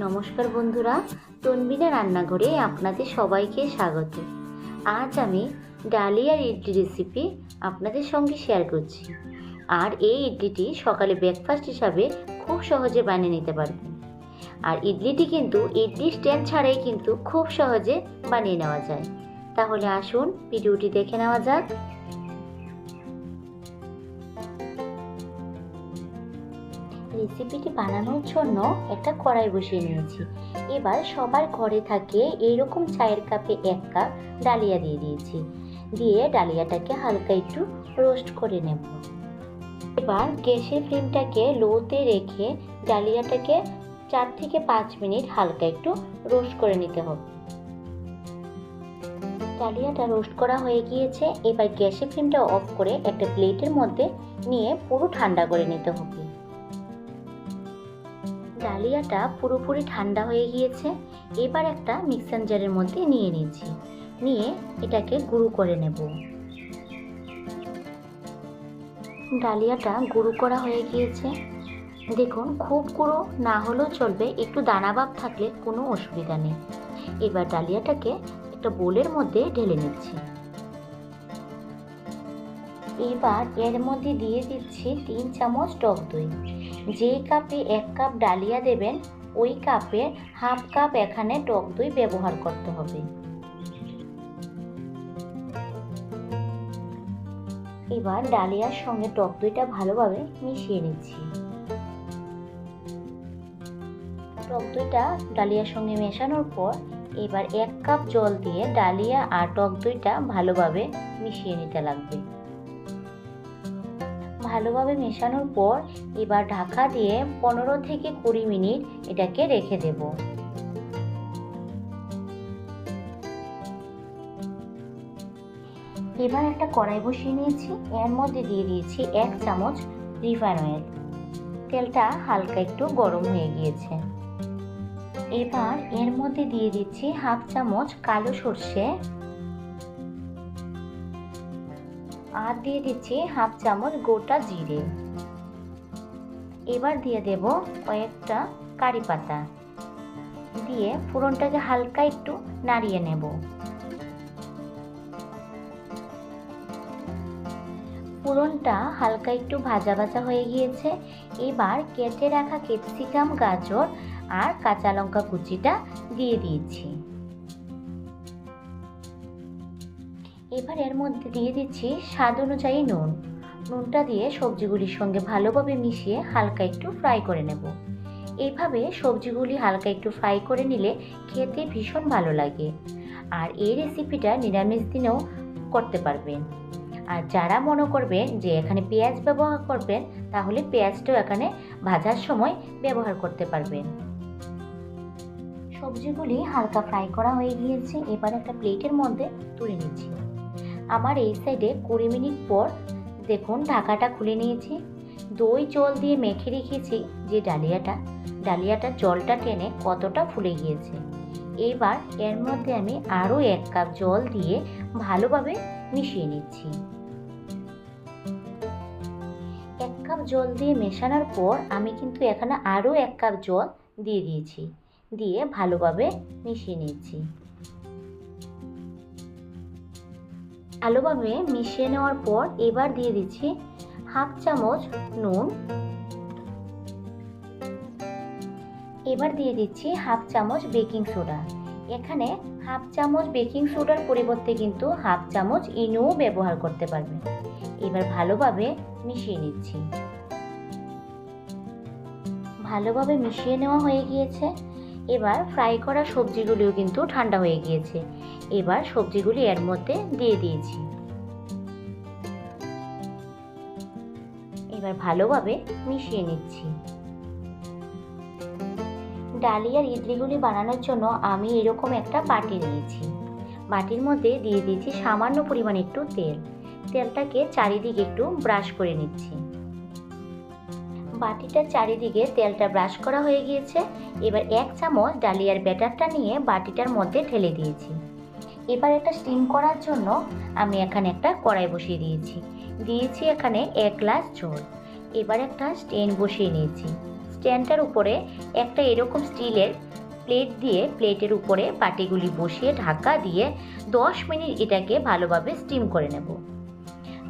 নমস্কার বন্ধুরা, তনবিনা রান্নাঘরে আপনাদের সবাইকে স্বাগত। আজ আমি ডালিয়ার ইডলি রেসিপি আপনাদের সঙ্গে শেয়ার করছি। আর এই ইডলিটি সকালে ব্রেকফাস্ট হিসাবে খুব সহজে বানিয়ে নিতে পারবেন। আর ইডলিটি কিন্তু, ইডলি স্ট্যান্ড ছাড়াই কিন্তু খুব সহজে বানিয়ে নেওয়া যায়। তাহলে আসুন ভিডিওটি দেখে নেওয়া যাক। রেসিপিটি বানানোর জন্য একটা কড়াই বসিয়ে নিয়েছি। এবার সবার ঘরে থাকে এইরকম চায়ের কাপে এক কাপ ডালিয়া দিয়ে দিয়েছি। দিয়ে ডালিয়াটাকে হালকা একটু রোস্ট করে নেব। এবার গ্যাসের ফ্লেমটাকে লোতে রেখে ডালিয়াটাকে চার থেকে পাঁচ মিনিট হালকা একটু রোস্ট করে নিতে হবে। ডালিয়াটা রোস্ট করা হয়ে গিয়েছে। এবার গ্যাসের ফ্লেমটা অফ করে একটা প্লেটের মধ্যে নিয়ে পুরো ঠান্ডা করে নিতে হবে। ডালিয়াটা পুরোপুরি ঠান্ডা হয়ে গিয়েছে। এবার একটা মিক্সার জারের মধ্যে নিয়ে নিয়েছি। নিয়ে এটাকে গুঁড়ো করে নেব। ডালিয়াটা গুঁড়ো করা হয়ে গিয়েছে। দেখুন, খুব গুঁড়ো না হলেও চলবে, একটু দানাভাব থাকলে কোনো অসুবিধা নেই। এবার ডালিয়াটাকে একটা বোলের মধ্যে ঢেলে নিচ্ছি। এবার এর মধ্যে দিয়ে দিচ্ছি তিন চামচ টক দই। যে কাপে এক কাপ ডালিয়া দেবেন, ওই কাপে হাফ কাপ এখানে টক দই ব্যবহার করতে হবে। এবার ডালিয়ার সঙ্গে টক দইটা ভালোভাবে মিশিয়ে নিচ্ছি। টক দইটা ডালিয়ার সঙ্গে মেশানোর পর এবার এক কাপ জল দিয়ে ডালিয়া আর টক দইটা ভালোভাবে মিশিয়ে নিতে লাগবে। ভালোভাবে মেশানোর পর এবার ঢাকা দিয়ে পনেরো থেকে কুড়ি মিনিট এটাকে রেখে দেব। এবার একটা কড়াই বসিয়ে নিয়েছি। এর মধ্যে দিয়ে দিয়েছি এক চামচ রিফাইন অয়েল। তেলটা হালকা একটু গরম হয়ে গিয়েছে। এবার এর মধ্যে দিয়ে দিচ্ছি হাফ চামচ কালো সর্ষে আর দিয়ে দিচ্ছি হাফ চামচ গোটা জিরে। এবার দিয়ে দেব কয়েকটা কারি পাতা। দিয়ে ফোড়নটাকে হালকা একটু নাড়িয়ে নেব। ফোড়নটা হালকা একটু ভাজা ভাজা হয়ে গিয়েছে। এবার কেটে রাখা ক্যাপসিকাম, গাজর আর কাঁচা লঙ্কা কুচিটা দিয়ে দিয়েছি। এবার এর মধ্যে দিয়ে দিচ্ছি স্বাদ অনুযায়ী নুন। নুনটা দিয়ে সবজিগুলির সঙ্গে ভালোভাবে মিশিয়ে হালকা একটু ফ্রাই করে নেব। এইভাবে সবজিগুলি হালকা একটু ফ্রাই করে নিলে খেতে ভীষণ ভালো লাগে। আর এই রেসিপিটা নিরামিষ দিনেও করতে পারবেন। আর যারা মনে করবেন যে এখানে পেঁয়াজ ব্যবহার করবেন, তাহলে পেঁয়াজটাও এখানে ভাজার সময় ব্যবহার করতে পারবেন। সবজিগুলি হালকা ফ্রাই করা হয়ে গিয়েছে। এবার একটা প্লেটের মধ্যে তুলে নিচ্ছি। আমার এই সাইডে কুড়ি মিনিট পর দেখুন ঢাকাটা খুলে নিয়েছি। দই জল দিয়ে মেখে রেখেছি যে ডালিয়াটা। ডালিয়াটার জলটা টেনে কতটা ফুলে গিয়েছে। এবার এর মধ্যে আমি আরও এক কাপ জল দিয়ে ভালোভাবে মিশিয়ে নিচ্ছি। এক কাপ জল দিয়ে মেশানোর পর আমি কিন্তু এখানে আরও এক কাপ জল দিয়ে দিয়েছি। দিয়ে ভালোভাবে মিশিয়ে নিচ্ছি। ভালোভাবে মিশিয়ে নেওয়ার পর এবার দিয়ে দিচ্ছি হাফ চামচ নুন। এবার দিয়ে দিচ্ছি হাফ চামচ বেকিং সোডা। এখানে হাফ চামচ বেকিং সোডার পরিবর্তে কিন্তু হাফ চামচ ইনুও ব্যবহার করতে পারবেন এবার ভালোভাবে মিশিয়ে নিচ্ছি। ভালোভাবে মিশিয়ে নেওয়া হয়ে গিয়েছে। এবার ফ্রাই করা সবজিগুলিও কিন্তু ঠান্ডা হয়ে গিয়েছে। এবার সবজিগুলি এর মধ্যে দিয়ে দিয়েছি। এবার ভালোভাবে মিশিয়ে নিচ্ছি। ডালিয়ার ইডলিগুলি বানানোর জন্য আমি এরকম একটা বাটি নিয়েছি। বাটির মধ্যে দিয়ে দিয়েছি সামান্য পরিমাণ একটু তেল। তেলটাকে চারিদিকে একটু ব্রাশ করে নিচ্ছি। বাটিটার চারিদিকে তেলটা ব্রাশ করা হয়ে গিয়েছে। এবার এক চামচ ডালিয়ার ব্যাটারটা নিয়ে বাটিটার মধ্যে ঢেলে দিয়েছি। এবার একটা স্টিম করার জন্য আমি এখানে একটা কড়াই বসিয়ে দিয়েছি। দিয়েছি এখানে এক গ্লাস জল। এবার একটা স্ট্যান্ড বসিয়ে নিয়েছি। স্ট্যান্ডটার উপরে একটা এরকম স্টিলের প্লেট দিয়ে প্লেটের উপরে বাটিগুলি বসিয়ে ঢাকা দিয়ে দশ মিনিট এটাকে ভালোভাবে স্টিম করে নেব।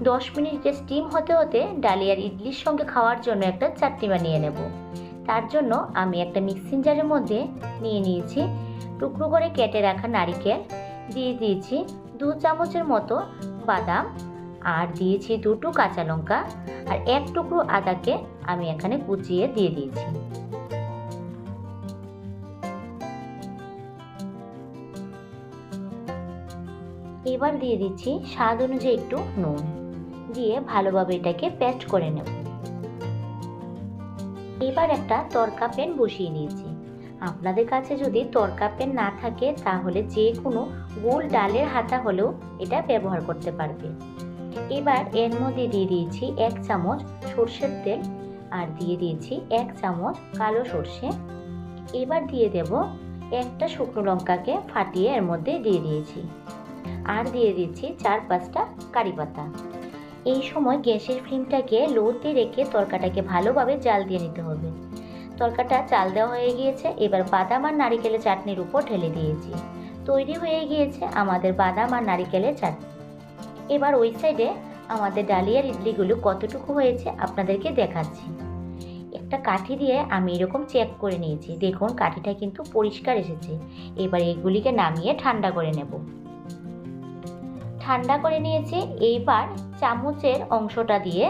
দশ মিনিটে স্টিম হতে হতে ডালিয়ার ইডলির সঙ্গে খাওয়ার জন্য একটা চাটনি বানিয়ে নেব। তার জন্য আমি একটা মিক্সিং জারের মধ্যে নিয়ে নিয়েছি। টুকরো করে কেটে রাখা নারিকেল, দিয়ে দিয়েছি দু চামচের মতো বাদাম, আর দিয়েছি দুটো কাঁচা লঙ্কা, আর এক টুকরো আদাকে আমি এখানে কুচিয়ে দিয়ে দিয়েছি। এবার দিয়ে দিচ্ছি স্বাদ অনুযায়ী একটু নুন। দিয়ে ভালোভাবে এটাকে পেস্ট করে নেব। এবার একটা তরকা প্যান বসিয়ে নিয়েছি। আপনাদের কাছে যদি তরকা প্যান না থাকে, তাহলে যে কোনো গোল ডালের হাতা হলেও এটা ব্যবহার করতে পারবে। এবার এর মধ্যে দিয়ে দিয়েছি এক চামচ সর্ষের তেল আর দিয়ে দিয়েছি এক চামচ কালো সর্ষে। এবার দিয়ে দেব একটা শুকনো লঙ্কাকে ফাটিয়ে এর মধ্যে দিয়ে দিয়েছি। আর দিয়ে দিচ্ছি চার পাঁচটা কারি পাতা। এই সময় গ্যাসের ফ্লেমটাকে লোতে রেখে তরকাটাকে ভালোভাবে জাল দিয়ে নিতে হবে। তরকাটা চাল দেওয়া হয়ে গিয়েছে, এবার বাদাম আর নারিকেলের চাটনির উপর ঢেলে দিয়েছি। তৈরি হয়ে গিয়েছে আমাদের বাদাম আর নারিকেলের চাটনি। এবার ওই সাইডে আমাদের ডালিয়ার ইডলিগুলো কতটুকু হয়েছে আপনাদেরকে দেখাচ্ছি। একটা কাঠি দিয়ে আমি এরকম চেক করে নিয়েছি। দেখুন, কাঠিটা কিন্তু পরিষ্কার এসেছে। এবার এগুলিকে নামিয়ে ঠান্ডা করে নেব। ঠান্ডা করে নিয়েছি, এইবার চামচের অংশটা দিয়ে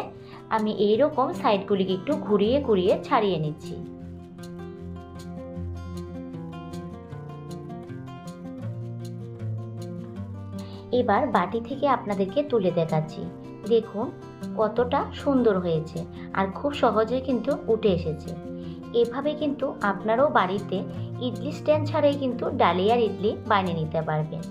আমি এই রকম সাইডগুলিকে একটু ঘুরিয়ে ঘুরিয়ে ছাড়িয়ে নিচ্ছি। এবার বাটি থেকে আপনাদেরকে তুলে দেখাচ্ছি। দেখুন কতটা সুন্দর হয়েছে আর খুব সহজে কিন্তু উঠে এসেছে। এভাবে কিন্তু আপনারাও বাড়িতে ইডলি স্ট্যান্ড ছাড়াই কিন্তু ডালিয়ার ইডলি বানিয়ে নিতে পারবেন।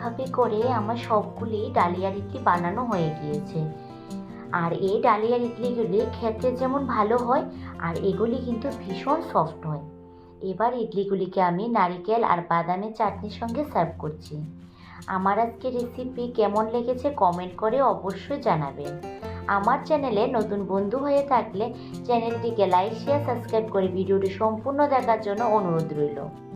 এভাবে করে আমার সবগুলি ডালিয়ার ইডলি বানানো হয়ে গিয়েছে। আর এই ডালিয়ার ইডলিগুলি খেতে যেমন ভালো হয়, আর এগুলি কিন্তু ভীষণ সফট হয়। এবার ইডলিগুলিকে আমি নারিকেল আর বাদামের চাটনির সঙ্গে সার্ভ করছি। আমার আজকে রেসিপি কেমন লেগেছে কমেন্ট করে অবশ্যই জানাবেন। আমার চ্যানেলে নতুন বন্ধু হয়ে থাকলে চ্যানেলটিকে লাইক শেয়ার সাবস্ক্রাইব করে ভিডিওটি সম্পূর্ণ দেখার জন্য অনুরোধ রইল।